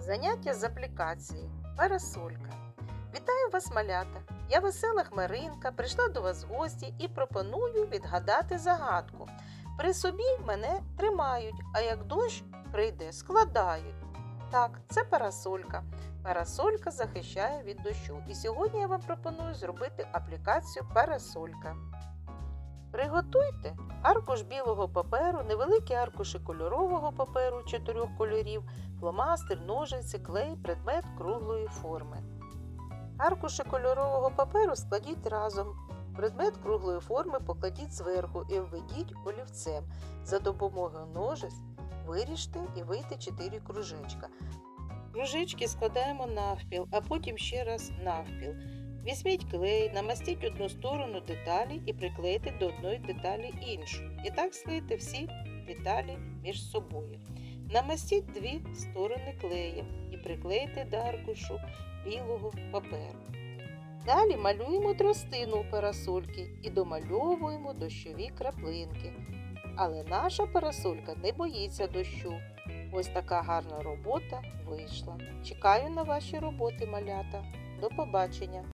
Заняття з аплікації. Парасолька. Вітаю вас, малята! Я весела Хмаринка, прийшла до вас в гості і пропоную відгадати загадку. При собі мене тримають, а як дощ прийде, складають. Так, це парасолька. Парасолька захищає від дощу. І сьогодні я вам пропоную зробити аплікацію парасолька. Приготуйте аркуш білого паперу, невеликі аркуші кольорового паперу чотирьох кольорів, фломастер, ножиці, клей, предмет круглої форми. Аркуші кольорового паперу складіть разом. Предмет круглої форми покладіть зверху і введіть олівцем. За допомогою ножиць виріжте і вийте 4 кружечка. Кружечки складаємо навпіл, а потім ще раз навпіл. Візьміть клей, намастіть одну сторону деталі і приклейте до одної деталі іншу. І так склейте всі деталі між собою. Намастіть дві сторони клеєм і приклейте до аркушу білого паперу. Далі малюємо тростину у парасольки і домальовуємо дощові краплинки. Але наша парасолька не боїться дощу. Ось така гарна робота вийшла. Чекаю на ваші роботи, малята. До побачення!